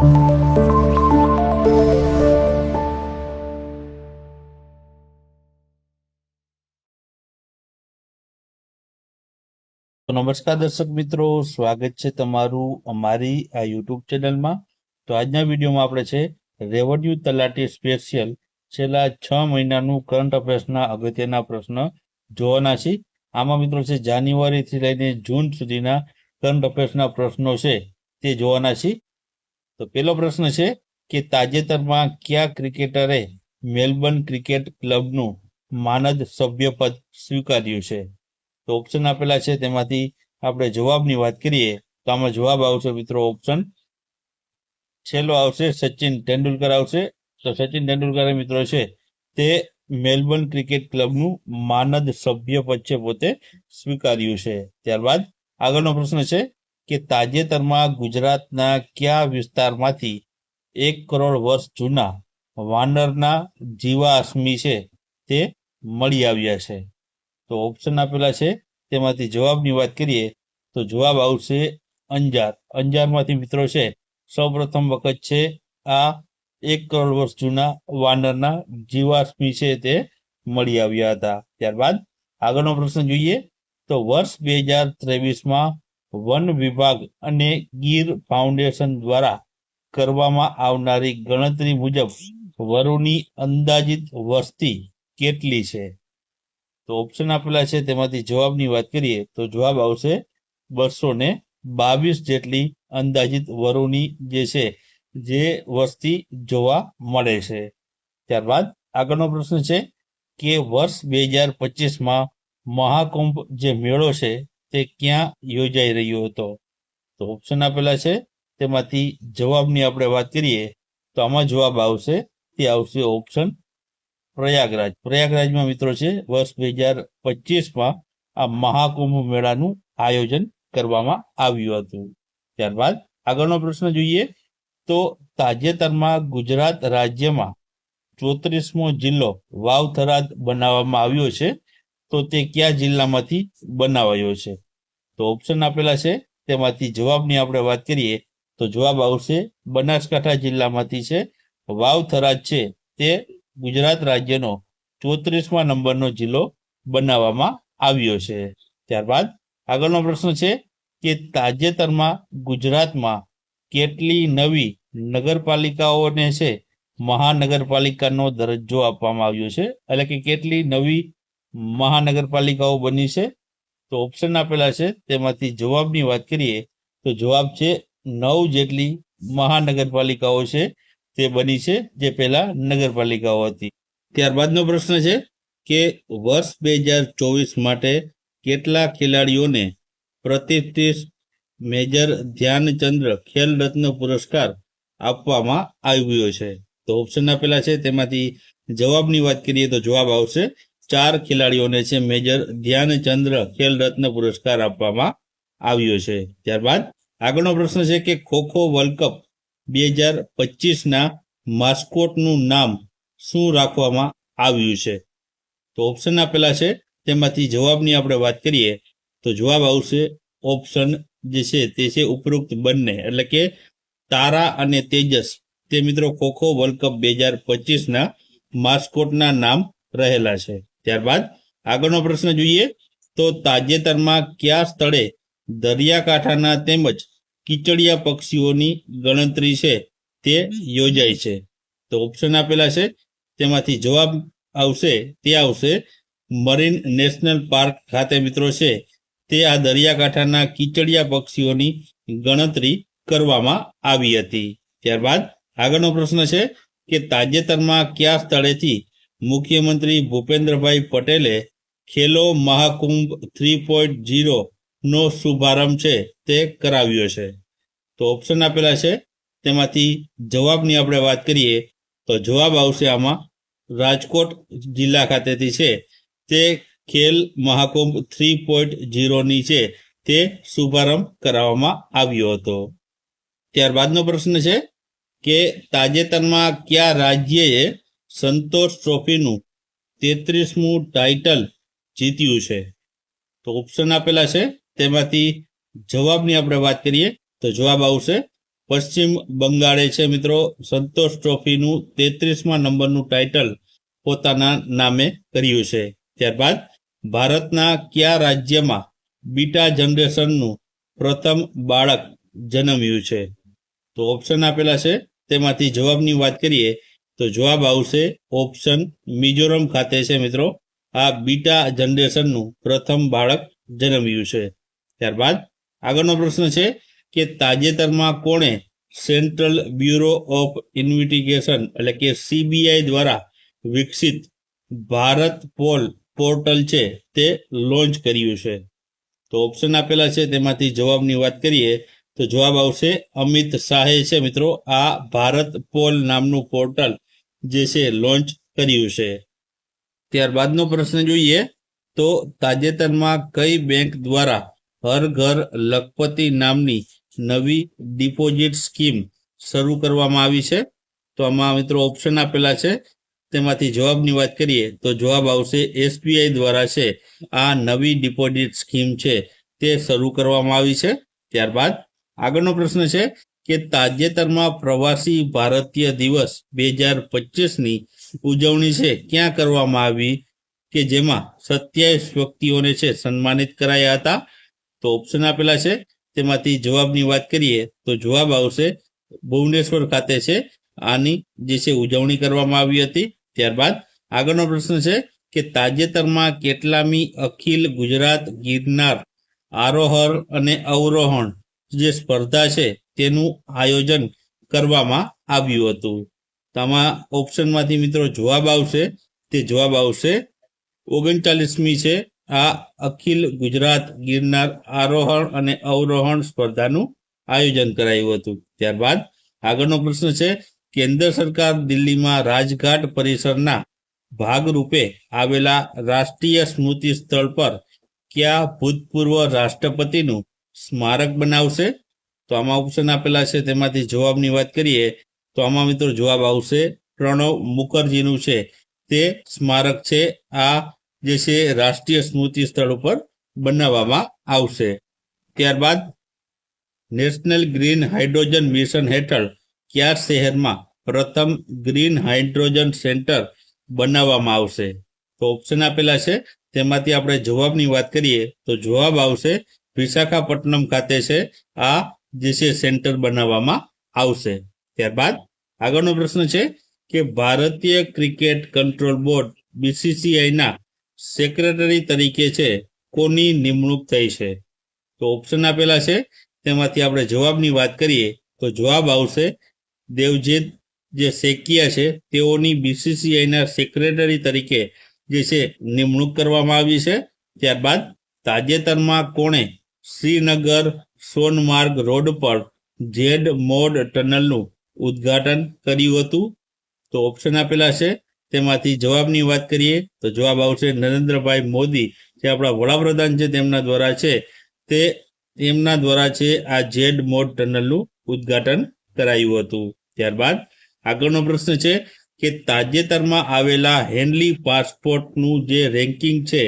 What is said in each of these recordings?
નમસ્કાર દર્શક મિત્રો, સ્વાગત છે તમારું અમારી આ યુટ્યુબ ચેનલમાં. તો આજના વિડીયોમાં આપણે છે, રેવન્યુ તલાટી સ્પેશિયલ છેલ્લા છ મહિનાનું કરંટ અફેર્સના અગત્યના પ્રશ્ન જોવાના છે. આમાં મિત્રો છે, જાન્યુઆરીથી લઈને જૂન સુધીના કરંટ અફેર્સના પ્રશ્નો છે, તે જોવાના છે. તો પહેલો પ્રશ્ન છે કે તાજેતરમાં કયા ક્રિકેટરે મેલબર્ન ક્રિકેટ ક્લબનું માનદ સભ્યપદ સ્વીકાર્યું છે? તો ઓપ્શન આપેલા છે, તેમાંથી આપણે જવાબની વાત કરીએ, તો આમાં જવાબ આવશે મિત્રો ઓપ્શન છેલ્લો આવશે સચિન તેંડુલકર આવશે. તો સચિન તેંડુલકર મિત્રો છે, તે મેલબર્ન ક્રિકેટ ક્લબનું માનદ સભ્ય પદ છે પોતે સ્વીકાર્યું છે. ત્યારબાદ આગળનો પ્રશ્ન છે કે તાજેતરમાં ગુજરાતના કયા વિસ્તારમાંથી એક કરોડ વર્ષ જૂના વાનરના જીવાશ્મી છે તે મળી આવ્યા છે? તો ઓપ્શન આપેલા છે. તેમાંથી જવાબની વાત કરીએ તો જવાબ આવશે અંજાર. અંજારમાંથી મિત્રો છે, સૌપ્રથમ વખત છે આ એક કરોડ વર્ષ જૂના વાનરના જીવાશ્મી છે તે મળી આવ્યા હતા. ત્યારબાદ આગળનો પ્રશ્ન જોઈએ તો વર્ષ બે હજાર ત્રેવીસમાં વન વિભાગ અને ગીર ફાઉન્ડેશન દ્વારા કરવામાં આવનારી ગણતરી મુજબ વરુની અંદાજિત વસ્તી કેટલી છે? તો ઓપ્શન આપેલા છે, તેમાંથી જવાબની વાત કરીએ તો જવાબ આવશે બસો ને બાવીસ જેટલી અંદાજિત વરુની જે છે, જે વસ્તી જોવા મળે છે. ત્યારબાદ આગળનો પ્રશ્ન છે કે વર્ષ બે હજાર પચીસમાં મહાકુંભ જે મેળો છે તે ક્યાં યોજાઈ રહ્યો હતો? તો ઓપ્શન આપેલા છે. તેમાંથી જવાબની આપણે વાત કરીએ, તો આમાં જવાબ આવશે. તે આવશે ઓપ્શન પ્રયાગરાજ. પ્રયાગરાજમાં મિત્રો છે, વર્ષ બે હજાર પચીસમાં આ મહાકુંભ મેળાનું આયોજન કરવામાં આવ્યું હતું. ત્યારબાદ આગળનો પ્રશ્ન જોઈએ, તો તાજેતરમાં ગુજરાત રાજ્યમાં ચોત્રીસમો જિલ્લો વાવથરાદ બનાવવામાં આવ્યો છે. તો તે કયા જિલ્લામાંથી બનાવાયો છે? તો ઓપ્શન આપેલા છે, તેમાંથી જવાબની આપણે વાત કરીએ, તો જવાબ આવશે બનાસકાંઠા જિલ્લામાંથી છે. વાવથરાજ છે, તે ગુજરાત રાજ્યનો ચોત્રીસમા નંબરનો જિલ્લો બનાવવામાં આવ્યો છે. ત્યારબાદ આગળનો પ્રશ્ન છે કે તાજેતરમાં ગુજરાતમાં કેટલી નવી નગરપાલિકાઓને છે, મહાનગરપાલિકાનો દરજ્જો આપવામાં આવ્યો છે? એટલે કે કેટલી નવી મહાનગરપાલિકાઓ બની છે. તો ઓપ્શન આપેલા છે. તેમાંથી જવાબની વાત કરીએ, તો જવાબ છે નવ જેટલી મહાનગરપાલિકાઓ છે તે બની છે જે પહેલા નગરપાલિકાઓ હતી. ત્યારબાદનો પ્રશ્ન છે કે વર્ષ બે હજાર ચોવીસ માટે કેટલા ખેલાડીઓને પ્રતિષ્ઠિત મેજર ધ્યાનચંદ્ર ખેલ રત્ન પુરસ્કાર આપવામાં આવ્યો છે? તો ઓપ્શન આપેલા છે. તેમાંથી જવાબની વાત કરીએ તો જવાબ આવશે ચાર ખેલાડીઓને છે મેજર ધ્યાનચંદ્ર ખેલ રત્ન પુરસ્કાર આપવામાં આવ્યો છે. ત્યારબાદ આગળનો પ્રશ્ન છે કે ખો ખો વર્લ્ડ કપ બે હજાર પચીસના માસ્કોટનું નામ શું રાખવામાં આવ્યું છે? તો ઓપ્શન આપેલા છે. તેમાંથી જવાબની આપણે વાત કરીએ તો જવાબ આવશે ઓપ્શન જે છે તે છે ઉપરોક્ત બંને. એટલે કે તારા અને તેજસ. તે મિત્રો ખોખો વર્લ્ડ કપ બે હજાર પચીસના માસ્કોટના નામ રહેલા છે. ત્યારબાદ આગળનો પ્રશ્ન જોઈએ તો તાજેતરમાં કયા સ્થળે દરિયાકાંઠાના તેમજ કીચડિયા પક્ષીઓની ગણતરી છે તે યોજાય છે? તો ઓપ્શન આપેલા છે. તેમાંથી જવાબ આવશે, તે આવશે મરીન નેશનલ પાર્ક ખાતે મિત્રો છે. તે આ દરિયાકાંઠાના કીચડિયા પક્ષીઓની ગણતરી કરવામાં આવી હતી. ત્યારબાદ આગળનો પ્રશ્ન છે કે તાજેતરમાં કયા સ્થળેથી મુખ્યમંત્રી ભૂપેન્દ્રભાઈ પટેલે Khelo Mahakumbh three point zero નો શુભારંભ છે તે કરાવ્યો છે. તો ઓપ્શન આપેલા છે. તેમાંથી જવાબની આપણે વાત કરીએ તો જવાબ આવશે આમાં રાજકોટ જિલ્લા ખાતેથી છે. તે ખેલ મહાકુંભ થ્રી પોઈન્ટ ઝીરોની છે. તે શુભારંભ કરાવવામાં આવ્યો હતો. ત્યારબાદનો પ્રશ્ન છે કે તાજેતરમાં કયા રાજ્યએ સંતોષ ટ્રોફીનું તેત્રીસમું ટાઇટલ જીત્યું છે. તો ઓપ્શન આપેલા છે. તેમાંથી જવાબની આપણે વાત કરીએ તો જવાબ આવશે. પશ્ચિમ બંગાળે છે મિત્રો. સંતોષ ટ્રોફીનું તેત્રીસમાં નંબરનું ટાઇટલ પોતાના નામે કર્યું છે. ત્યારબાદ ભારતના કયા રાજ્યમાં બીટા જનરેશનનું પ્રથમ બાળક જન્મ્યું છે? તો ઓપ્શન આપેલા છે. તેમાંથી જવાબની વાત કરીએ તો જવાબ આવશે ઓપ્શન મિઝોરમ ખાતે છે મિત્રો. આ બીટા જનરેશનનું પ્રથમ બાળક જન્મ્યું છે. ત્યારબાદ આગળનો પ્રશ્ન છે કે તાજેતરમાં કોણે સેન્ટ્રલ બ્યુરો ઓફ ઇન્વિટિગેશન એટલે કે સીબીઆઈ દ્વારા વિકસિત ભારત પોલ પોર્ટલ છે તે લોન્ચ કર્યું છે. તો ઓપ્શન આપેલા છે તેમાંથી જવાબની વાત કરીએ તો જવાબ આવશે અમિત શાહે છે મિત્રો. આ ભારત પોલ નામનું પોર્ટલ જે છે લોન્ચ કર્યું છે. ત્યારબાદનો પ્રશ્ન જોઈએ તો તાજેતરમાં કઈ બેંક દ્વારા હર ઘર લખપતિ નામની નવી ડિપોઝિટ સ્કીમ શરૂ કરવામાં આવી છે? તો આમાં મિત્રો ઓપ્શન આપેલા છે. તેમાંથી જવાબની વાત કરીએ તો જવાબ આવશે એસબીઆઈ દ્વારા છે, આ નવી ડિપોઝિટ સ્કીમ છે તે શરૂ કરવામાં આવી છે. ત્યારબાદ આગળનો પ્રશ્ન છે કે તાજેતરમાં પ્રવાસી ભારતીય દિવસ બે હજાર પચીસની ઉજવણી છે. ક્યાં કરવામાં આવી કે જેમાં સત્યાવીસ વ્યક્તિઓને છે, સન્માનિત કરાયા હતા? તો ઓપ્શન આપેલા છે. તેમાંથી જવાબની વાત કરીએ, તો જવાબ આવશે ભુવનેશ્વર ખાતે છે. આની જે છે, ઉજવણી કરવામાં આવી હતી. ત્યારબાદ આગળનો પ્રશ્ન છે કે તાજેતરમાં કેટલામી અખિલ ગુજરાત ગિરનાર આરોહર અને અવરોહણ જે સ્પર્ધા છે તેનું આયોજન કરવામાં આવ્યું હતું. તમા ઓપ્શનમાંથી મિત્રો જવાબ આવશે. તે જવાબ આવશે, ઓગણચાલીસમી છે. આ અખિલ ગુજરાત ગિરનાર આરોહણ અને અવરોહણ સ્પર્ધાનું આયોજન કરાયું હતું. ત્યારબાદ આગળનો પ્રશ્ન છે, કેન્દ્ર સરકાર દિલ્હીમાં રાજઘાટ પરિસરના ભાગરૂપે આવેલા રાષ્ટ્રીય સ્મૃતિ સ્થળ પર કયા ભૂતપૂર્વ રાષ્ટ્રપતિનું સ્મારક બનાવશે? તો આમાં ઓપ્શન આપેલા છે, તેમાંથી જવાબની વાત કરીએ, તો આમાં મિત્રો જવાબ આવશે પ્રણવ મુખર્જીનું છે. તે સ્મારક છે. આ જે છે, રાષ્ટ્રીય સ્મૃતિ સ્થળ ઉપર બનાવવામાં આવશે. ત્યારબાદ નેશનલ ગ્રીન હાઇડ્રોજન મિશન હેઠળ કયા શહેરમાં પ્રથમ ગ્રીન હાઇડ્રોજન સેન્ટર બનાવવામાં આવશે? તો ઓપ્શન આપેલા છે. તેમાંથી આપણે જવાબની વાત કરીએ, તો જવાબ આવશે વિશાખાપટ્ટનમ ખાતે છે. આ જે છે, સેન્ટર બનાવવામાં આવશે. ત્યારબાદ આગળનો પ્રશ્ન છે કે ભારતીય ક્રિકેટ કંટ્રોલ બોર્ડ, બીસીસીઆઈના સેક્રેટરી તરીકે છે, કોની નિમણૂક થઈ છે? તો ઓપ્શન આપેલા છે, તેમાંથી આપણે જવાબની વાત કરીએ, તો જવાબ આવશે દેવજીત જે શેકિયા છે, તેઓની બીસીસીઆઈના સેક્રેટરી તરીકે જે છે, નિમણૂક કરવામાં આવી છે. ત્યારબાદ તાજેતરમાં કોણે શ્રીનગર સોનમાર્ગ રોડ પર ઝેડ મોડ ટનલનું ઉદ્ઘાટન કર્યું હતું. તો ઓપ્શન આપેલા છે. તેમાંથી જવાબની વાત કરીએ તો જવાબ આવશે નરેન્દ્રભાઈ મોદી, જે આપણા વડાપ્રધાન છે તેમના દ્વારા છે. તે તેમના દ્વારા છે આ ઝેડ મોડ ટનલનું ઉદ્ઘાટન કરાયું હતું. ત્યારબાદ આગળનો પ્રશ્ન છે કે તાજેતરમાં આવેલા હેનલી પાસપોર્ટનું જે રેન્કિંગ છે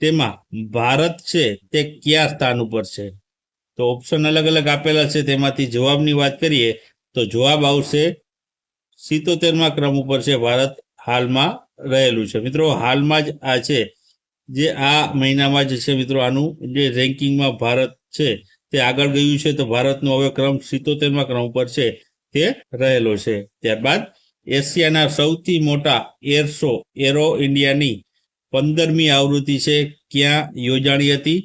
તેમાં ભારત છે તે કયા સ્થાન ઉપર છે? તો ઓપ્શન અલગ અલગ આપેલા છે, તેમાંથી જવાબની વાત કરીએ, તો જવાબ આવશે સિત્તોતેરમાં ક્રમ ઉપર છે, ભારત હાલમાં રહેલું છે. મિત્રો, હાલમાં જ આ છે, જે આ મહિનામાં જ છે, મિત્રો, આનું જે રેન્કિંગમાં ભારત છે, તે આગળ ગયું છે, તો ભારતનો હવે ક્રમ સિત્તોતેરમાં ક્રમ ઉપર છે, તે રહેલો છે. ત્યારબાદ, એશિયાના સૌથી મોટા એર એરો ઇન્ડિયાની પંદરમી આવૃત્તિ છે, ક્યાં યોજાણી હતી?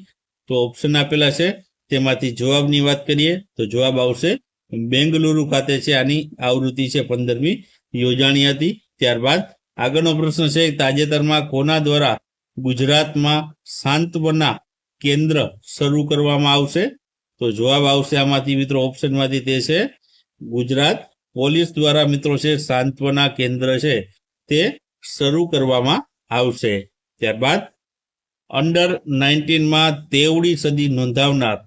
તો ઓપ્શન આપેલા છે તેમાંથી જવાબની વાત કરીએ, તો જવાબ આવશે બેંગલુરુ ખાતે છે આની આવૃત્તિ છે પંદરમી યોજાણી હતી. ત્યારબાદ આગળનો પ્રશ્ન છે, તાજેતરમાં કોના દ્વારા ગુજરાતમાં સાંત્વના કેન્દ્ર શરૂ કરવામાં આવશે? તો જવાબ આવશે આમાંથી મિત્રો, ઓપ્શનમાંથી તે છે, ગુજરાત પોલીસ દ્વારા મિત્રો છે, સાંત્વના કેન્દ્ર છે, તે શરૂ કરવામાં આવશે. ત્યારબાદ અંડર નાઇન્ટીનમાં તેવડી સદી નોંધાવનાર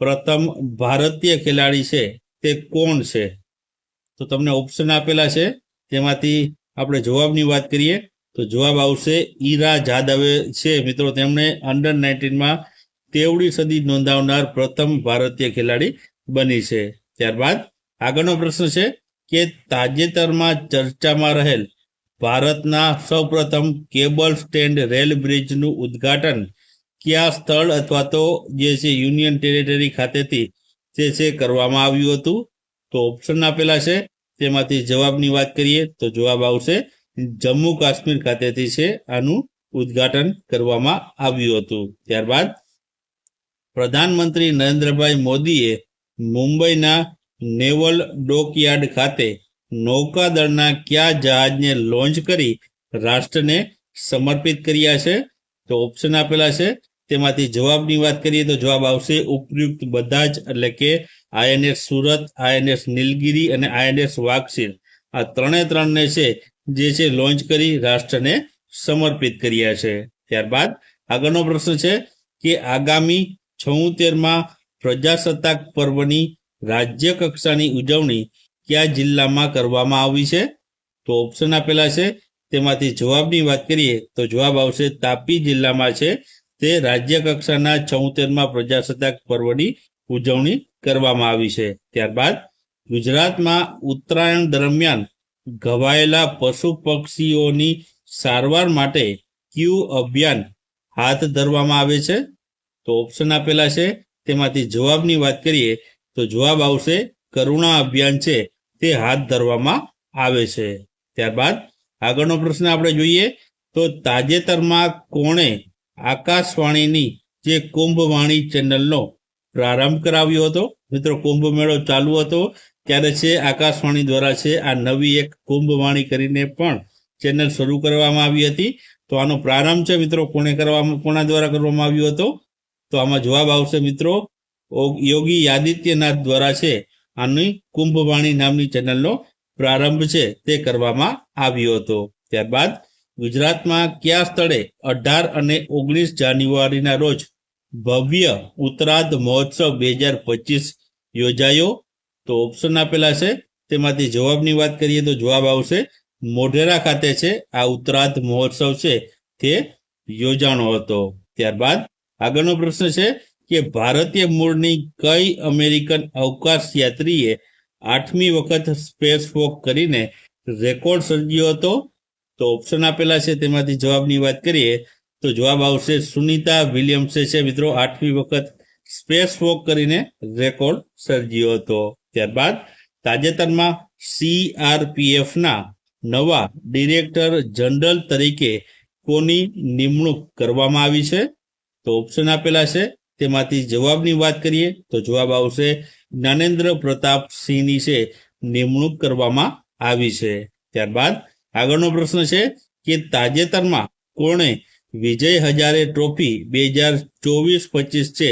પ્રથમ ભારતીય ખેલાડી છે તે કોણ છે? તો તમને ઓપ્શન આપેલા છે. તેમાંથી આપણે જવાબની વાત કરીએ તો જવાબ આવશે ઈરા જાદવે છે. મિત્રો, તેમણે અંડર નાઇન્ટીનમાં તેવડી સદી નોંધાવનાર પ્રથમ ભારતીય ખેલાડી બની છે. ત્યારબાદ આગળનો પ્રશ્ન છે કે તાજેતરમાં ચર્ચામાં રહેલ ભારતના સૌપ્રથમ કેબલ સ્ટેન્ડ રેલ બ્રિજનું ઉદ્ઘાટન કયા સ્થળ અથવા તો જે છે યુનિયન ટેરેટરી ખાતેથી જે છે કરવામાં આવ્યું હતું? તો ઓપ્શન આપેલા છે. તેમાંથી જવાબની વાત કરીએ તો જવાબ આવશે. જમ્મુ કાશ્મીર ખાતેથી છે આનું ઉદ્ઘાટન કરવામાં આવ્યું હતું. ત્યારબાદ પ્રધાનમંત્રી નરેન્દ્રભાઈ મોદીએ મુંબઈના નેવલ ડોકયાર્ડ ખાતે નૌકાદળના કયા જહાજને લોન્ચ કરી રાષ્ટ્રને સમર્પિત કર્યા છે? તો ઓપ્શન આપેલા છે. તેમાંથી જવાબની વાત કરીએ તો જવાબ આવશે ઉપયુક્ત બધા જ, એટલે કે આઈએનએસ સુરત, આઈએનએસ નીલગિરી અને આઈએનએસ વાક્ષીર આ ત્રણે ત્રણને છે, જે છે લોન્ચ કરી રાષ્ટ્રને સમર્પિત કર્યા છે. ત્યારબાદ આગળનો પ્રશ્ન છે કે આગામી છોતેરમાં પ્રજાસત્તાક પર્વની રાજ્ય કક્ષાની ઉજવણી કયા જિલ્લામાં કરવામાં આવી છે? તો ઓપ્શન આપેલા છે. તેમાંથી જવાબની વાત કરીએ તો જવાબ આવશે તાપી જિલ્લામાં છે. તે રાજ્ય કક્ષાના ચૌતેરમાં પ્રજાસત્તાક પર્વની ઉજવણી કરવામાં આવી છે. ત્યારબાદ ગુજરાતમાં ઉત્તરાયણ દરમિયાન ઘવાયેલા પશુ પક્ષીઓની સારવાર માટે ક્યુ અભિયાન હાથ ધરવામાં આવે છે. તો ઓપ્શન આપેલા છે. તેમાંથી જવાબની વાત કરીએ તો જવાબ આવશે, કરુણા અભિયાન છે તે હાથ ધરવામાં આવે છે. ત્યારબાદ આગળનો પ્રશ્ન આપણે જોઈએ તો તાજેતરમાં કોણે આકાશવાણીની જે કુંભવાણી ચેનલનો પ્રારંભ કરાવ્યો હતો. મિત્રો કુંભ મેળો ચાલુ હતો. ત્યારે છે, આકાશવાણી દ્વારા છે, આ નવી એક કુંભવાણી કરીને પણ ચેનલ શરૂ કરવામાં આવી હતી. તો આનો પ્રારંભ છે, મિત્રો કોને કરવામાં કોના દ્વારા કરવામાં આવ્યો હતો? તો આમાં જવાબ આવશે, મિત્રો યોગી આદિત્યનાથ દ્વારા છે, આની કુંભવાણી નામની ચેનલનો પ્રારંભ છે, તે કરવામાં આવ્યો હતો. ત્યારબાદ ગુજરાતમાં કયા સ્થળે અઢાર અને ઓગણીસ જાન્યુઆરીના રોજ ભવ્ય ઉત્તરાધ મહોત્સવ બે હજાર પચીસ યોજાયો? તો ઓપ્શન આપેલા છે. તેમાંથી જવાબની વાત કરીએ તો જવાબ આવશે. મોઢેરા ખાતે છે આ ઉત્તરાધ મહોત્સવ છે તે યોજાણો હતો. ત્યારબાદ આગળનો પ્રશ્ન છે કે ભારતીય મૂળની કઈ અમેરિકન અવકાશ યાત્રીએ આઠમી વખત સ્પેસ વોક કરીને રેકોર્ડ સર્જ્યો હતો? તો ઓપ્શન આપેલા છે, તેમાંથી જવાબની વાત કરીએ, તો જવાબ આવશે સુનિતા વિલિયમ્સે છે, મિત્રો. આઠમી વખત સ્પેસ વોક કરીને રેકોર્ડ સર્જ્યો હતો. ત્યારબાદ તાજેતરમાં સીઆરપીએફના નવા ડિરેક્ટર જનરલ તરીકે કોની નિમણૂક કરવામાં આવી છે? તો ઓપ્શન આપેલા છે, તેમાંથી જવાબની વાત કરીએ, તો જવાબ આવશે જ્ઞાનેન્દ્ર પ્રતાપ સિંહની છે, નિમણૂક કરવામાં આવી છે. ત્યારબાદ આગળનો પ્રશ્ન છે કે તાજેતરમાં કોણે વિજય હજારે ટ્રોફી બે હજાર ચોવીસ પચીસ છે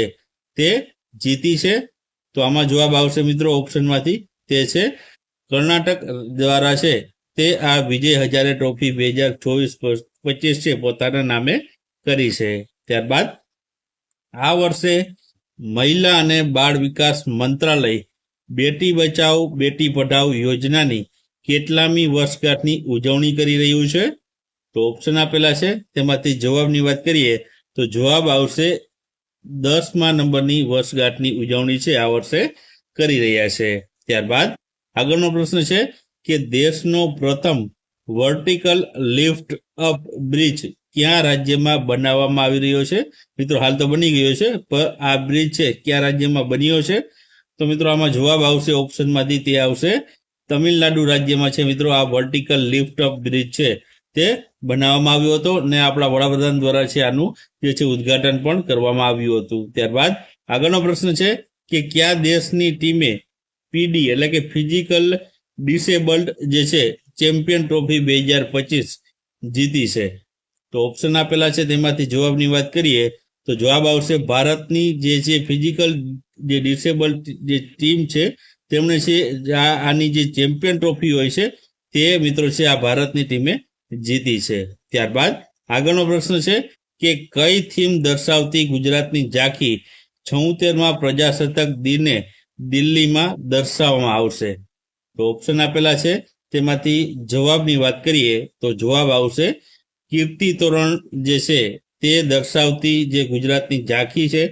તે જીતી છે? તો આમાં જવાબ આવશે મિત્રો ઓપ્શનમાંથી. તે છે કર્ણાટક દ્વારા છે તે આ વિજય હજારે ટ્રોફી બે હજાર ચોવીસ પચીસ છે પોતાના નામે કરી છે. ત્યારબાદ આ વર્ષે મહિલા અને બાળ વિકાસ મંત્રાલય બેટી બચાવ બેટી પઢાવ યોજનાની કેટલામી વર્ષગાંઠની ઉજવણી કરી રહ્યું છે? તો ઓપ્શન આપેલા છે. તેમાંથી જવાબની વાત કરીએ, તો જવાબ આવશે દસમા નંબરની વર્ષગાંઠની ઉજવણી છે આ વર્ષે કરી રહ્યા છે. ત્યારબાદ આગળનો પ્રશ્ન છે કે દેશનો પ્રથમ વર્ટિકલ લિફ્ટ અપ બ્રિજ ક્યાં રાજ્યમાં બનાવવામાં આવી રહ્યો છે? મિત્રો, હાલ તો બની ગયો છે, પણ આ બ્રિજ છે, કયા રાજ્યમાં બન્યો છે? તો મિત્રો, આમાં જવાબ આવશે ઓપ્શનમાંથી તે આવશે તમિલનાડુ રાજ્યમાં છે મિત્રો આ વર્ટિકલ લિફ્ટ અપ બ્રિજ છે તે બનાવવામાં આવ્યો હતો ને આપણા વડાપ્રધાન દ્વારા છે આનું જે છે ઉદ્ઘાટન પણ કરવામાં આવ્યું હતું. ત્યારબાદ આગળનો પ્રશ્ન છે કે કયા દેશની ટીમે પીડી એટલે કે ફિઝિકલ ડિસેબલ્ડ જે છે ચેમ્પિયન ટ્રોફી બે હજાર પચીસ જીતી છે. તો ઓપ્શન આપેલા છે તેમાંથી જવાબની વાત કરીએ તો જવાબ આવશે ભારતની જે છે ફિઝિકલ જે ડિસેબલ જે ટીમ છે તેમણે છે આની જે ચેમ્પિયન ટ્રોફી હોય છે, તે મિત્રો છે, આ ભારતની ટીમે જીતી છે. ત્યારબાદ આગળનો પ્રશ્ન છે કે કઈ થીમ દર્શાવતી ગુજરાતની ઝાંખી છોતેરમાં પ્રજાસત્તાક દિને દિલ્હીમાં દર્શાવવામાં આવશે? તો ઓપ્શન આપેલા છે, તેમાંથી જવાબની વાત કરીએ, તો જવાબ આવશે, કીર્તિ તોરણ જે છે, તે દર્શાવતી જે ગુજરાતની ઝાંખી છે,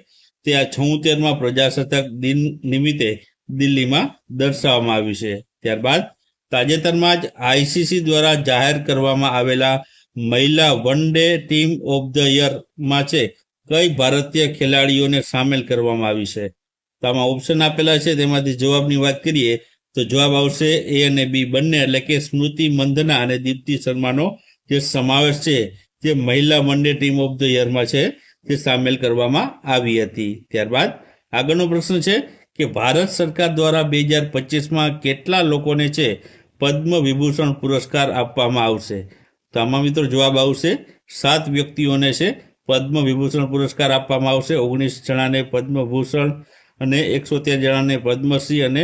તે આ છોતેરમાં પ્રજાસત્તાક દિન નિમિત્તે દિલ્હીમાં દર્શાવવામાં આવી છે. ત્યારબાદ તાજેતરમાં જ આઈસીસી દ્વારા જાહેર કરવામાં આવેલા મહિલા one day team of the યરમાં છે. કઈ ભારતીય ખેલાડીઓને સામેલ કરવામાં આવી છે? આમાં ઓપ્શન આપેલા છે. તેમાંથી જવાબની વાત કરીએ તો જવાબ આવશે એ અને બી બંને, એટલે કે સ્મૃતિ મંધના અને દીપ્તિ શર્માનો જે સમાવેશ છે, જે મહિલા one day team of the યરમાં છે, તે સામેલ કરવામાં આવી હતી. ત્યારબાદ આગળનો પ્રશ્ન છે કે ભારત સરકાર દ્વારા બે હજાર પચીસમાં કેટલા લોકોને છે પદ્મ વિભૂષણ પુરસ્કાર આપવામાં આવશે? તો આમાં મિત્રો જવાબ આવશે, સાત વ્યક્તિઓને છે પદ્મ વિભૂષણ પુરસ્કાર આપવામાં આવશે, ઓગણીસ જણાને પદ્મભૂષણ અને એકસો તેર જણાને પદ્મશ્રી અને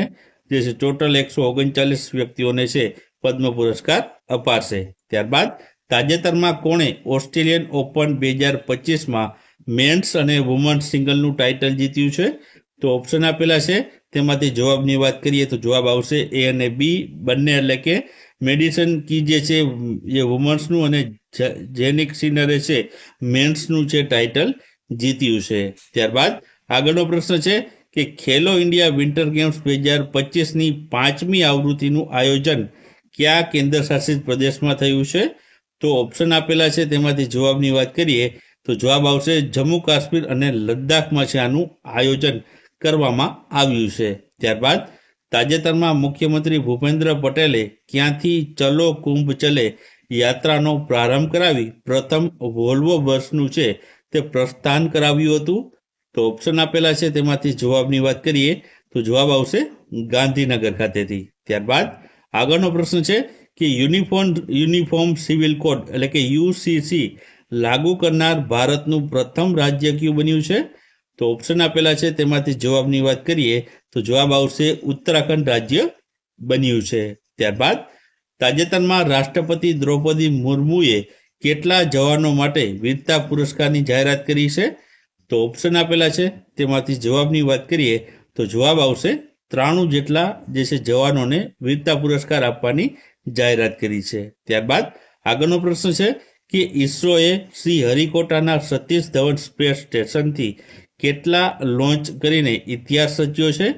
જે છે ટોટલ એકસો ઓગણચાલીસ વ્યક્તિઓને છે પદ્મ પુરસ્કાર અપાશે. ત્યારબાદ તાજેતરમાં કોણે ઓસ્ટ્રેલિયન ઓપન બે હજાર પચીસમાં મેન્સ અને વુમન્સ સિંગલનું ટાઇટલ જીત્યું છે? તો ઓપ્શન આપેલા છે. તેમાંથી જવાબની વાત કરીએ તો જવાબ આવશે એ અને બી બંને એટલે કે મેડિસન કી જે છે, એ વુમન્સનું અને જેનિક સિનરે છે મેન્સનું છે ટાઇટલ જીત્યું છે. ત્યારબાદ આગળનો પ્રશ્ન છે કે ખેલો ઇન્ડિયા વિન્ટર ગેમ્સ બે હજાર પચીસની પાંચમી આવૃત્તિનું આયોજન કયા કેન્દ્ર શાસિત પ્રદેશમાં થયું છે? તો ઓપ્શન આપેલા છે, તેમાંથી જવાબની વાત કરીએ તો જવાબ આવશે જમ્મુ કાશ્મીર અને લદ્દાખમાં છે આનું આયોજન. કરવામાં આવ્યું છે. ત્યારબાદ તાજેતરમાં મુખ્યમંત્રી ભૂપેન્દ્ર પટેલે ક્યાંથી ચલો કુંભ ચલે યાત્રાનો પ્રારંભ કરાવી પ્રથમ વોલ્વો બસનું છે તે પ્રસ્થાન કરાવ્યું હતું? તો ઓપ્શન આપેલા છે તેમાંથી જવાબની વાત કરીએ તો જવાબ આવશે ગાંધીનગર ખાતેથી. ત્યારબાદ આગળનો પ્રશ્ન છે કે યુનિફોર્મ યુનિફોર્મ સિવિલ કોડ એટલે કે યુસીસી લાગુ કરનાર ભારતનું પ્રથમ રાજ્ય કયું બન્યું છે? તો ઓપ્શન આપેલા છે, તેમાંથી જવાબની વાત કરીએ, તો જવાબ આવશે ઉત્તરાખંડ રાજ્ય બન્યું છે. ત્યારબાદ તાજેતરમાં રાષ્ટ્રપતિ દ્રૌપદી મુર્મુએ કેટલા જવાનો માટે વીરતા પુરસ્કારની જાહેરાત કરી છે? તો ઓપ્શન આપેલા છે, તેમાંથી જવાબની વાત કરીએ, તો જવાબ આવશે ત્રાણું જેટલા જે છે જવાનોને વીરતા પુરસ્કાર આપવાની જાહેરાત કરી છે. ત્યારબાદ આગળનો પ્રશ્ન છે કે ઇસરોએ શ્રી હરિકોટાના સતીશ ધવન સ્પેસ સ્ટેશનથી કેટલા લોન્ચ કરીને ઇતિહાસ રચ્યો છે?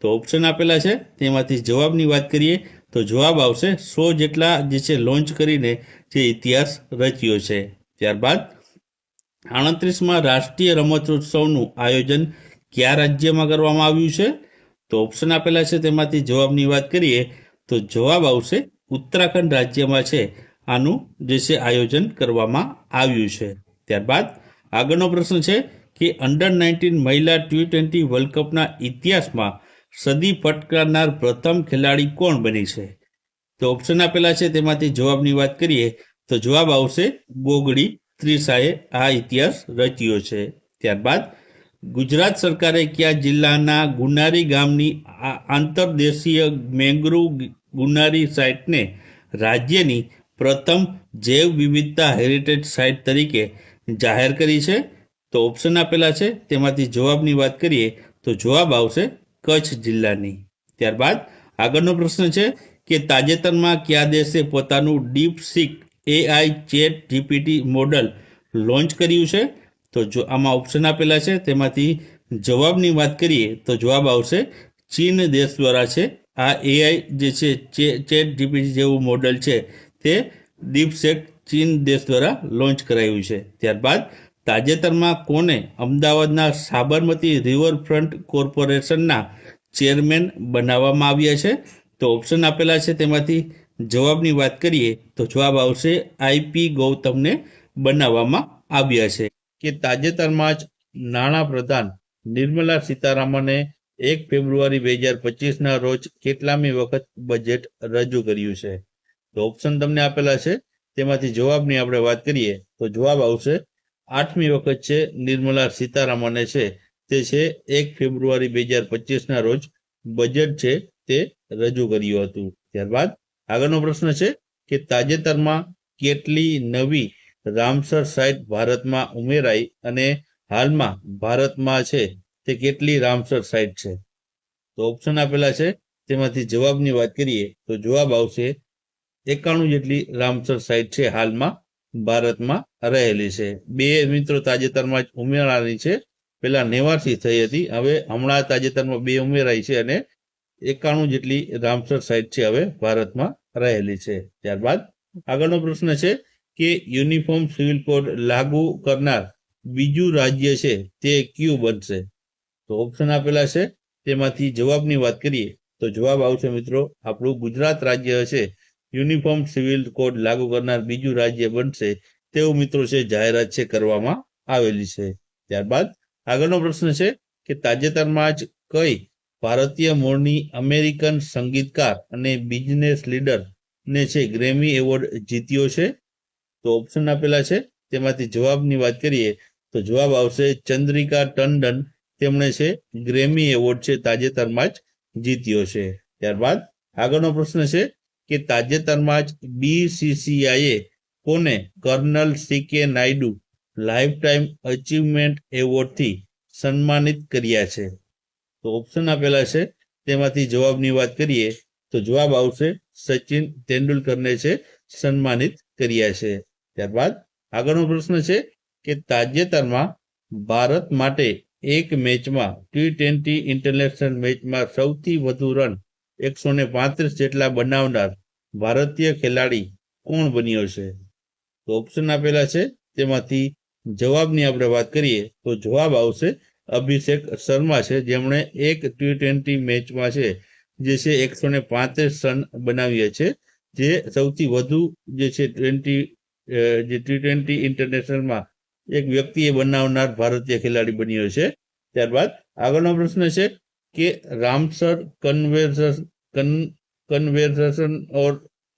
તો ઓપ્શન આપેલા છે. તેમાંથી જવાબની વાત કરીએ તો જવાબ આવશે સો જેટલા જે છે લોન્ચ કરીને જે ઇતિહાસ રચ્યો છે. ત્યારબાદ આડત્રીસમાં રાષ્ટ્રીય રમતોત્સવનું આયોજન કયા રાજ્યમાં કરવામાં આવ્યું છે? તો ઓપ્શન આપેલા છે. તેમાંથી જવાબની વાત કરીએ તો જવાબ આવશે ઉત્તરાખંડ રાજ્યમાં છે. આનું જે છે આયોજન કરવામાં આવ્યું છે. ત્યારબાદ આગળનો પ્રશ્ન છે કે અંડર નાઇન્ટીન મહિલા ટી ટ્વેન્ટી વર્લ્ડ કપના ઇતિહાસમાં સદી ફટકારનાર પ્રથમ ખેલાડી કોણ બની છે? તો ઓપ્શન આપેલા છે, તેમાંથી જવાબની વાત કરીએ, તો જવાબ આવશે બોગડી ત્રિસાએ આ ઇતિહાસ રચ્યો છે. ત્યારબાદ ગુજરાત સરકારે કયા જિલ્લાના ગુનારી ગામની આંતરદેશીય મેંગ્રુવ ગુનારી સાઇટને રાજ્યની પ્રથમ જૈવ વિવિધતા હેરિટેજ સાઇટ તરીકે જાહેર કરી છે? તો ઓપ્શન આપેલા છે. તેમાંથી જવાબની વાત કરીએ, તો જવાબ આવશે કચ્છ જિલ્લાની. ત્યારબાદ આગળનો પ્રશ્ન છે કે તાજેતરમાં કયા દેશે પોતાનું DeepSeek AI chat GPT model launch કર્યું છે? તો જો આમાં ઓપ્શન આપેલા છે, તેમાંથી જવાબની વાત કરીએ, તો જવાબ આવશે ચીન દેશ દ્વારા છે. આ એઆઈ જે છે ચેટ જીપીટી જેવું મોડલ છે, તે ડીપસેક ચીન દેશ દ્વારા લોન્ચ કરાયું છે. ત્યારબાદ તાજેતરમાં કોને અમદાવાદના સાબરમતી રિવરફ્રન્ટ કોર્પોરેશનના ચેરમેન બનાવવામાં આવ્યા છે? તો ઓપ્શન આપેલા છે તેમાંથી જવાબની વાત કરીએ તો જવાબ આવશે આઈપી ગૌતમને બનાવવામાં આવ્યા છે. કે તાજેતરમાં જ નાણાં પ્રધાન નિર્મલા સીતારામને એક ફેબ્રુઆરી બે હજાર પચીસના રોજ કેટલામી વખત બજેટ રજૂ કર્યું છે? તો ઓપ્શન તમને આપેલા છે. તેમાંથી જવાબની આપણે વાત કરીએ તો જવાબ આવશે આઠમી વખત છે નિર્મલા સીતારામને છે તે છે એક ફેબ્રુઆરી બે હજાર પચીસના રોજ બજેટ છે તે રજૂ કર્યું હતું. ત્યારબાદ આગળનો પ્રશ્ન છે કે તાજેતરમાં કેટલી નવી રામસર સાઇટ ભારતમાં ઉમેરાઈ અને હાલમાં ભારતમાં છે તે કેટલી રામસર સાઇટ છે? તો ઓપ્શન આપેલા છે, તેમાંથી જવાબની વાત કરીએ તો જવાબ આવશે એકાણું જેટલી રામસર સાઇટ છે હાલમાં ભારતમાં રહેલી છે. બે મિત્રો તાજેતરમાં જ ઉમેરાની છે. પેલા નેવાથી થઈ હતી. હવે હમણાં તાજેતરમાં બે ઉમેરાઈ છે અને એકાણું જેટલી રામસર સાઇટ છે હવે ભારતમાં રહેલી છે. ત્યારબાદ આગળનો પ્રશ્ન છે કે યુનિફોર્મ સિવિલ કોડ લાગુ કરનાર બીજું રાજ્ય છે તે કયું બનશે? તો ઓપ્શન આપેલા છે. તેમાંથી જવાબની વાત કરીએ તો જવાબ આવશે મિત્રો, આપણું ગુજરાત રાજ્ય છે. યુનિફોર્મ સિવિલ કોડ લાગુ કરનાર બીજું રાજ્ય બનશે તેવું મિત્રો છે જાહેરાત છે કરવામાં આવેલી છે. ત્યારબાદ આગળનો પ્રશ્ન છે કે તાજેતરમાં જ કઈ ભારતીય મૂળની અમેરિકન સંગીતકાર અને બિઝનેસ લીડર ને છે ગ્રેમી એવોર્ડ જીત્યો છે? તો ઓપ્શન આપેલા છે. તેમાંથી જવાબની વાત કરીએ તો જવાબ આવશે ચંદ્રિકા ટંડન. તેમણે છે ગ્રેમી એવોર્ડ છે તાજેતરમાં જ જીત્યો છે. ત્યારબાદ આગળનો પ્રશ્ન છે કે તાજેતરમાં જ બીસીસીઆઈએ કોને colonel C K Naidu life time achievement એવોર્ડથી સન્માનિત કર્યા છે? તો ઓપ્શન આપેલા છે. તેમાંથી જવાબની વાત કરીએ તો જવાબ આવશે સચિન તેંડુલકરને છે સન્માનિત કર્યા છે. ત્યારબાદ આગળનો પ્રશ્ન છે કે તાજેતરમાં ભારત માટે એક મેચમાં ટી ટ્વેન્ટી ઇન્ટરનેશનલ મેચમાં સૌથી વધુ રન એકસો ને પાંત્રીસ જેટલા બનાવનાર ભારતીય ખેલાડી કોણ બન્યો છે? તો ઓપ્શન આપેલા છે, તેમાંથી જવાબની આપણે વાત કરીએ, તો જવાબ આવશે અભિષેક શર્મા છે, જેમણે એક ટી ટ્વેન્ટી મેચમાં છે, જે છે એકસો ને પાંત્રીસ રન બનાવ્યા છે, જે સૌથી વધુ જે છે ટ્વેન્ટી જે ટી ટ્વેન્ટી ઇન્ટરનેશનલમાં એક વ્યક્તિએ બનાવનાર ભારતીય ખેલાડી બન્યો છે. ત્યારબાદ આગળનો પ્રશ્ન છે કે Ramsar conversion conversation or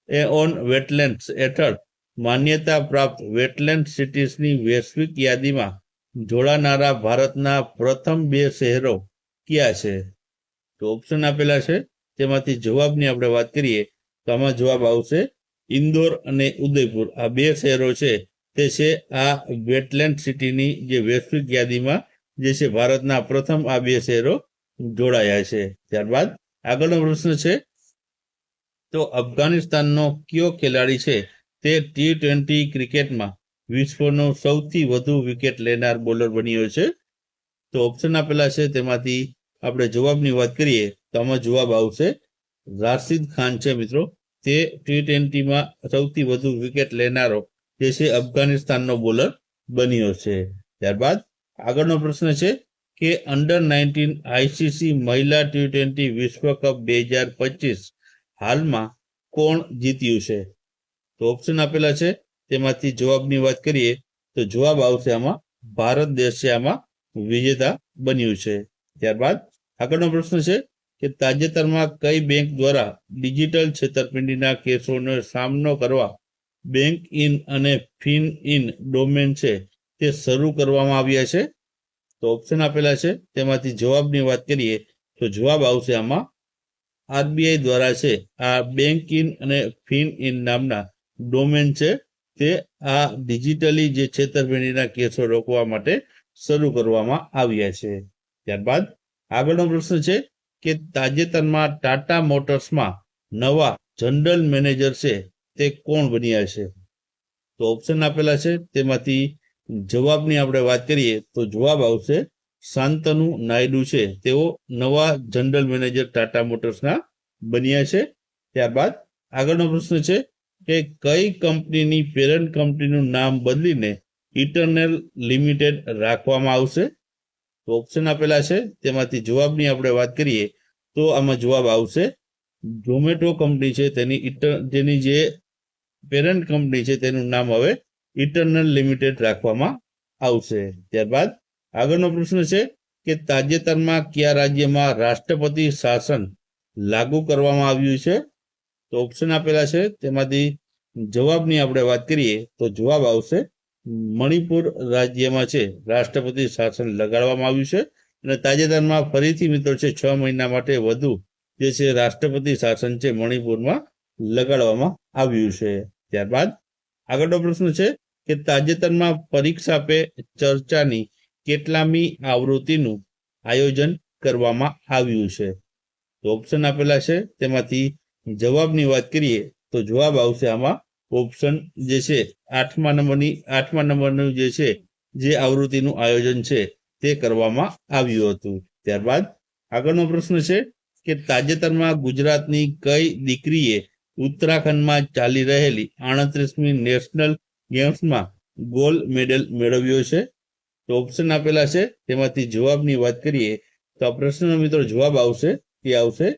a on wetlands હેઠળ માન્યતા પ્રાપ્ત વેટલેન્ડ સિટીઝની વૈશ્વિક યાદીમાં જોડાનારા ભારતના પ્રથમ બે શહેરો કયા છે? તો ઓપ્શન આપેલા છે. તેમાંથી જવાબની આપણે વાત કરીએ તો આમાં જવાબ આવશે ઇન્દોર અને ઉદયપુર. આ બે શહેરો છે. તે છે આ વેટલેન્ડ સિટીની જે વૈશ્વિક યાદીમાં જે છે ભારતના પ્રથમ આ બે શહેરો જોડાયા છે. ત્યારબાદ આગળનો પ્રશ્ન છે, તો અફઘાનિસ્તાનનો કયો ખેલાડી છે? તે ટી ટ્વેન્ટી ક્રિકેટમાં વિશ્વનો સૌથી વધુ વિકેટ લેનાર બોલર બન્યો છે. તો ઓપ્શન આપેલા છે, તેમાંથી આપણે જવાબની વાત કરીએ, તો આમાં જવાબ આવશે, રાશિદ ખાન છે મિત્રો. તે ટી ટ્વેન્ટીમાં સૌથી વધુ વિકેટ લેનારો જે છે અફઘાનિસ્તાનનો બોલર બન્યો છે. ત્યારબાદ આગળનો પ્રશ્ન છે કે અંડર નાઇન્ટીન આઈસીસી મહિલા ટી ટ્વેન્ટી વિશ્વ કપ બે હજાર પચીસ હાલમાં કોણ જીત્યું છે? તો ઓપ્શન આપેલા છે. તેમાંથી જવાબની વાત કરીએ, તો જવાબ આવશે આમાં ભારત દેશે આમાં વિજેતા બન્યું છે. ત્યારબાદ આગળનો પ્રશ્ન છે કે તાજેતરમાં કઈ બેંક દ્વારા ડિજિટલ છેતરપિંડીના કેસોનો સામનો કરવા બેંક ઇન અને ફિન ઇન ડોમેન છે તે શરૂ કરવામાં આવ્યા છે? તો ઓપ્શન આપેલા છે. તેમાંથી જવાબની વાત કરીએ, તો જવાબ આવશે આમાં આરબીઆઈ દ્વારા છે. આ બેંક ઇન અને ફિન ઇન નામના ડોમેન છે. તે આ ડિજિટલી જે છેતરપિંડીના કેસો રોકવા માટે શરૂ કરવામાં આવ્યા છે. ત્યારબાદ આગળનો પ્રશ્ન છે કે તાજેતરમાં ટાટા મોટર્સમાં નવા જનરલ મેનેજર છે તે કોણ બન્યા છે? તો ઓપ્શન આપેલા છે. તેમાંથી જવાબની આપણે વાત કરીએ તો જવાબ આવશે શાંતનુ નાયડુ છે. તેઓ નવા જનરલ મેનેજર ટાટા મોટર્સના બન્યા છે. ત્યારબાદ આગળનો પ્રશ્ન છે કે કઈ કંપનીની પેરેન્ટ કંપનીનું નામ બદલીને ઇટરનેલ લિમિટેડ રાખવામાં આવશે? તો ઓપ્શન આપેલા છે. તેમાંથી જવાબની આપણે વાત કરીએ તો આમાં જવાબ આવશે ઝોમેટો કંપની છે. તેની ઇટર, જેની જે પેરેન્ટ કંપની છે તેનું નામ હવે ઇટરનલ લિમિટેડ રાખવામાં આવશે. ત્યારબાદ આગળનો પ્રશ્ન છે કે તાજેતરમાં કયા રાજ્યમાં રાષ્ટ્રપતિ શાસન લાગુ કરવામાં આવ્યું છે? તો ઓપ્શન આપેલા છે. તેમાંથી જવાબની આપણે વાત કરીએ તો જવાબ આવશે, મણિપુર રાજ્યમાં છે. રાષ્ટ્રપતિ શાસન લગાડવામાં આવ્યું છે અને તાજેતરમાં ફરીથી મિત્રો છે, છ મહિના માટે વધુ જે છે રાષ્ટ્રપતિ શાસન છે, મણિપુરમાં લગાડવામાં આવ્યું છે. ત્યારબાદ આગળનો પ્રશ્ન છે કે તાજેતરમાં પરીક્ષા પે ચર્ચાની કેટલામી આવૃત્તિનું આયોજન કરવામાં આવ્યું છે? તો ઓપ્શન આપેલા છે. તેમાંથી જવાબની વાત કરીએ તો જવાબ આવશે આમાં. ઓપ્શન જે છે, આઠમા નંબરની, આઠમા નંબરનું જે છે, જે આવૃત્તિનું આયોજન છે, તે કરવામાં આવ્યું હતું. ત્યારબાદ આગળનો પ્રશ્ન છે કે તાજેતરમાં ગુજરાતની કઈ દીકરીએ ઉત્તરાખંડમાં ચાલી રહેલી આડત્રીસમી નેશનલ ગેમ્સમાં ગોલ્ડ મેડલ મેળવ્યો છે. તો ઓપ્શન આપેલા છે. તેમાંથી જવાબની વાત કરીએ તો આ પ્રશ્નનો મિત્રો જવાબ આવશે. તે આવશે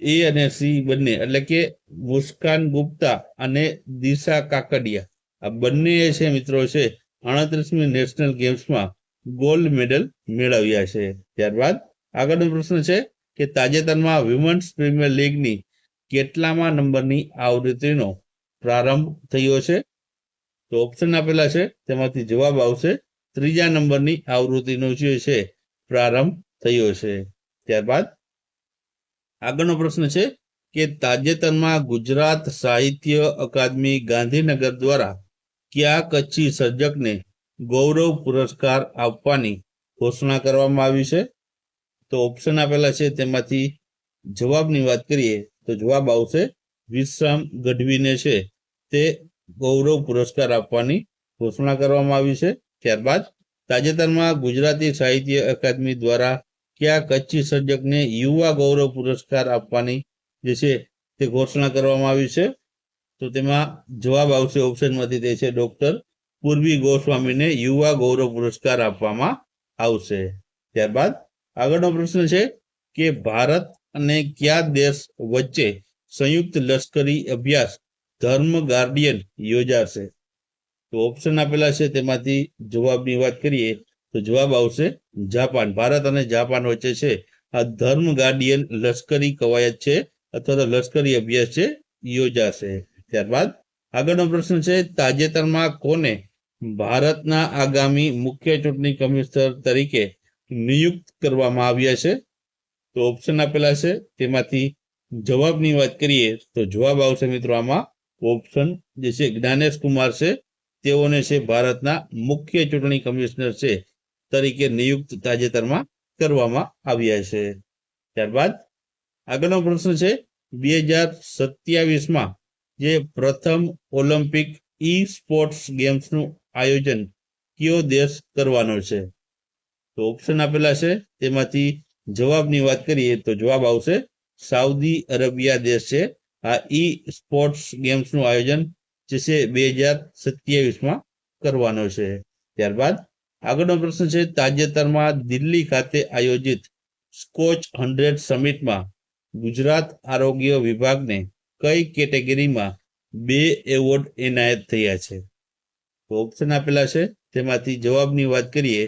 એ અને સી બંને. એટલે કે મુસ્કાન ગુપ્તા અને દિશા કાકડિયા. આ બંને છે મિત્રો છે આડત્રીસમી નેશનલ ગેમ્સમાં ગોલ્ડ મેડલ મેળવ્યા છે. ત્યારબાદ આગળનો પ્રશ્ન છે કે તાજેતરમાં વિમન્સ પ્રીમિયર લીગની કેટલામાં નંબરની આવૃત્તિનો પ્રારંભ થયો છે? તો ઓપ્શન આપેલા છે. તેમાંથી જવાબ આવશે. ત્રીજા નંબરની આવૃત્તિનો જે છે, પ્રારંભ થયો છે. ત્યારબાદ આગળનો પ્રશ્ન છે કે તાજેતરમાં ગુજરાત સાહિત્ય અકાદમી ગાંધીનગર દ્વારા કયા કચ્છી સર્જકને ગૌરવ પુરસ્કાર આપવાની ઘોષણા કરવામાં આવી છે? તો ઓપ્શન આપેલા છે. તેમાંથી જવાબની વાત કરીએ. તો જવાબ આવશે વિશ્રામ ગઢવીને છે. તે ગૌરવ પુરસ્કાર આપવાની ઘોષણા કરવામાં આવી છે. ત્યારબાદ તાજેતરમાં ગુજરાતી સાહિત્ય અકાદમી દ્વારા કયા કચ્છી સર્જકને યુવા ગૌરવ પુરસ્કાર આપવાની જે છે તે ઘોષણા કરવામાં આવી છે. તો તેમાં જવાબ આવશે ઓપ્શનમાંથી તે છે ડોક્ટર પૂર્વી ગોસ્વામીને યુવા ગૌરવ પુરસ્કાર આપવામાં આવશે. ત્યારબાદ આગળનો પ્રશ્ન છે કે ભારત અને કયા દેશ વચ્ચે સંયુક્ત લશ્કરી અભ્યાસ ધર્મ ગાર્ડિયન યોજાશે? તો ઓપ્શન આપેલા છે, તેમાંથી જવાબની વાત કરીએ, તો જવાબ આવશે જાપાન. ભારત અને જાપાન વચ્ચે છે, આ ધર્મ ગાર્ડિયન લશ્કરી કવાયત છે, અથવા તો લશ્કરી અભ્યાસ છે, યોજાશે. ત્યારબાદ આગળનો પ્રશ્ન છે, તાજેતરમાં કોને ભારતના આગામી મુખ્ય ચૂંટણી કમિશનર તરીકે નિયુક્ત કરવામાં આવ્યા છે? તો ઓપ્શન આપેલા છે. તેમાંથી જવાબની વાત કરીએ તો જવાબ આવશે મિત્રો આમાં. ઓપ્શન જે છે, જ્ઞાનેશ કુમાર છે. તેઓને છે, ભારતના મુખ્ય ચૂંટણી કમિશનર છે તરીકે નિયુક્ત તાજેતરમાં કરવામાં આવ્યા છે. ત્યારબાદ આગળનો પ્રશ્ન છે, બે હજાર સત્યાવીસમાં જે પ્રથમ ઓલિમ્પિક ઈ સ્પોર્ટ્સ ગેમ્સનું આયોજન કયો દેશ કરવાનો છે? તો ઓપ્શન આપેલા છે, તેમાંથી જવાબની વાત કરીએ તો જવાબ આવશે, સાઉદી અરેબિયા દેશ છે. આ ઈ સ્પોર્ટ્સ ગેમ્સનું આયોજન જે છે બે હજાર સત્યાવીસમાં કરવાનો છે. ત્યારબાદ આગળનો પ્રશ્ન છે, તાજેતરમાં દિલ્હી ખાતે આયોજિત સ્કોચ હંડ્રેડ સમિટમાં ગુજરાત આરોગ્ય વિભાગને કઈ કેટેગરીમાં બે એવોર્ડ એનાયત થયા છે? ઓપ્શન આપેલા છે. તેમાંથી જવાબની વાત કરીએ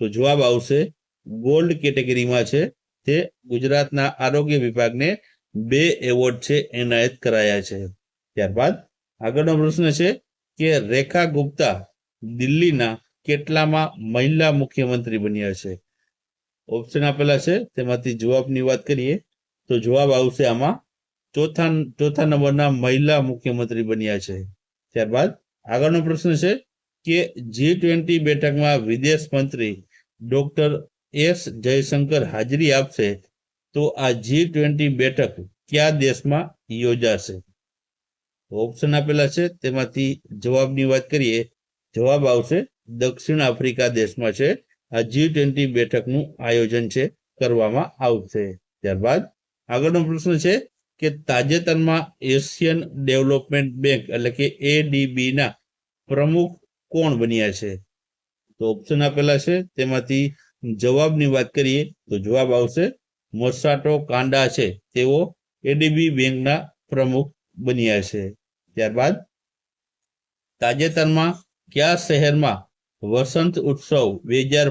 તો જવાબ આવશે ગોલ્ડ કેટેગરીમાં છે તે ગુજરાતના આરોગ્ય વિભાગને બે એવોર્ડ છે, એનાયત કરાયા છે. ત્યારબાદ આગળનો પ્રશ્ન છે કે રેખા ગુપ્તા દિલ્હીના કેટલામાં મહિલા મુખ્યમંત્રી બન્યા છે? ઓપ્શન આપેલા છે, તેમાંથી જવાબની વાત કરીએ, તો જવાબ આવશે આમાં ચોથા ચોથા નંબરના મહિલા મુખ્યમંત્રી બન્યા છે. ત્યારબાદ આગળનો પ્રશ્ન છે કે જી ટ્વેન્ટી બેઠકમાં વિદેશ મંત્રી ડોક્ટર એસ જયશંકર હાજરી આપશે, તો આ જી ટ્વેન્ટી બેઠક કયા દેશમાં યોજાશે? ઓપ્શન આપેલા છે, તેમાંથી જવાબની વાત કરીએ, જવાબ આવશે દક્ષિણ આફ્રિકા દેશમાં છે. આ જી ટ્વેન્ટી બેઠકનું આયોજન છે, કરવામાં આવશે. ત્યારબાદ આગળનો પ્રશ્ન છે કે તાજેતરમાં એશિયન ડેવલપમેન્ટ બેંક એટલે કે એડીબી ના પ્રમુખ કોણ બન્યા છે? તો ઓપ્શન આપેલા છે, તેમાંથી જવાબની વાત કરીએ તો જવાબ આવશે, મોસાટો કાંડા છે. તેઓ એડીબી બેંકના પ્રમુખ બન્યા છે. ત્યારબાદ તાજેતરમાં કયા શહેરમાં વસંત ઉત્સવ બે હજાર